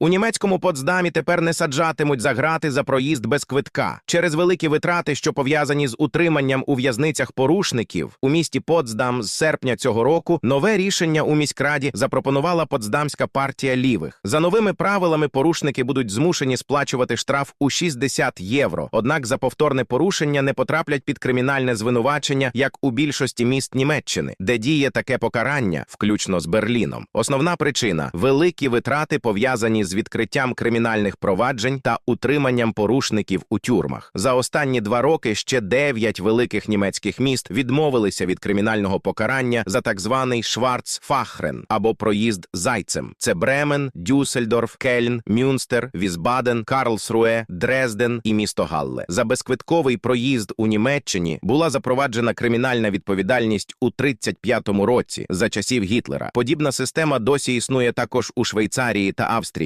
У німецькому Потсдамі тепер не саджатимуть за грати за проїзд без квитка. Через великі витрати, що пов'язані з утриманням у в'язницях порушників, у місті Потсдам з серпня цього року нове рішення у міськраді запропонувала Потсдамська партія лівих. За новими правилами порушники будуть змушені сплачувати штраф у 60 євро. Однак за повторне порушення не потраплять під кримінальне звинувачення, як у більшості міст Німеччини, де діє таке покарання, включно з Берліном. Основна причина великі витрати пов'язані з відкриттям кримінальних проваджень та утриманням порушників у тюрмах. За останні два роки ще дев'ять великих німецьких міст відмовилися від кримінального покарання за так званий Шварцфахрен або проїзд зайцем. Це Бремен, Дюссельдорф, Кельн, Мюнстер, Візбаден, Карлсруе, Дрезден і місто Галле. За безквитковий проїзд у Німеччині була запроваджена кримінальна відповідальність у 35-му році за часів Гітлера. Подібна система досі існує також у Швейцарії та Австрії.